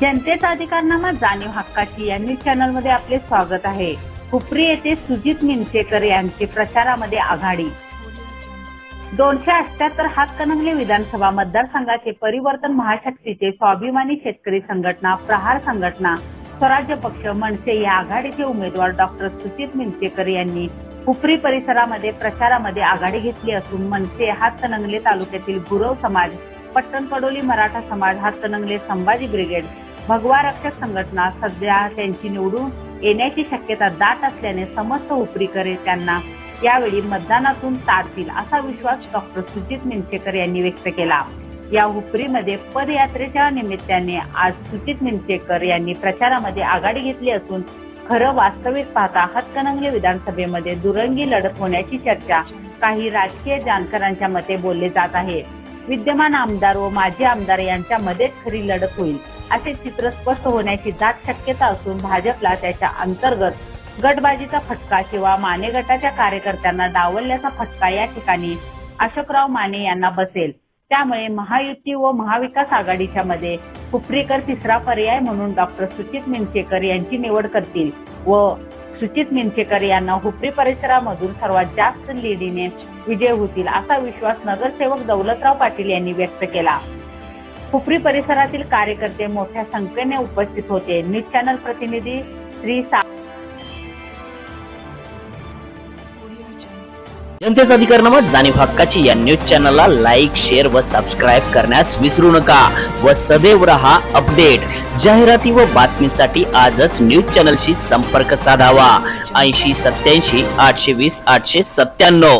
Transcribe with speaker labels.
Speaker 1: जनतेचा अधिकारनामा जाणीव हक्काची या न्यूज चॅनलमध्ये आपले स्वागत आहे. हुपरी येथे सुजित मिनसेकर यांची प्रचारामध्ये आघाडी. दोनशे अठ्याहत्तर हातकणंगले विधानसभा मतदारसंघाचे परिवर्तन महाशक्तीचे स्वाभिमानी शेतकरी संघटना प्रहार संघटना स्वराज्य पक्ष मनसे या आघाडीचे उमेदवार डॉक्टर सुजित मिंचेकर यांनी हुपरी परिसरामध्ये प्रचारामध्ये आघाडी घेतली असून मनसे हातकणंगले तालुक्यातील गुरव समाज पट्टण कडोली मराठा समाज हातकणंगले संभाजी ब्रिगेड भगवा रक्षक संघटना सध्या त्यांची निवडून येण्याची शक्यता दाट असल्याने समस्त उपरीकरे त्यांना यावेळी मतदानातून तारतील असा विश्वास डॉक्टर सुजित मिंचेकर यांनी व्यक्त केला. या हुपरीमध्ये पदयात्रेच्या निमित्ताने आज सुजित मिनसेकर यांनी प्रचारामध्ये आघाडी घेतली असून खरं वास्तविक पाहता हातकणंगले विधानसभेमध्ये दुरंगी लढत होण्याची चर्चा काही राजकीय जाणकारांच्या मते बोलले जात आहे. विद्यमान आमदार व माजी आमदार यांच्या मध्येच खरी लढत होईल. असे चित्र स्पष्ट होण्याची दाट शक्यता असून भाजपला त्याच्या अंतर्गत गटबाजीचा फटका किंवा माने गटाच्या कार्यकर्त्यांना डावलल्याचा फटका या ठिकाणी अशोकराव माने यांना बसेल. त्यामुळे महायुती व महाविकास आघाडीच्या मध्ये कुपरीकर तिसरा पर्याय म्हणून डॉक्टर सुचित मिनसेकर यांची निवड करतील व सुचित मिनसेकर यांना हुपरी परिसरामधून सर्वात जास्त लीडीने विजय होतील असा विश्वास नगरसेवक दौलतराव पाटील यांनी व्यक्त केला. हुपरी परिसरातील कार्यकर्ते मोठ्या संख्येने उपस्थित होते. न्यूज चॅनल प्रतिनिधी श्री सा
Speaker 2: जनतेचा अधिकारनामा जाणीव हक्काची या न्यूज चॅनलला लाईक शेअर व सबस्क्राईब करण्यास विसरू नका व सदैव रहा अपडेट. जाहिराती व बातमीसाठी आजच न्यूज चॅनलशी संपर्क साधावा. ऐंशी सत्याऐंशी आठशे वीस आठशे सत्त्याण्णव.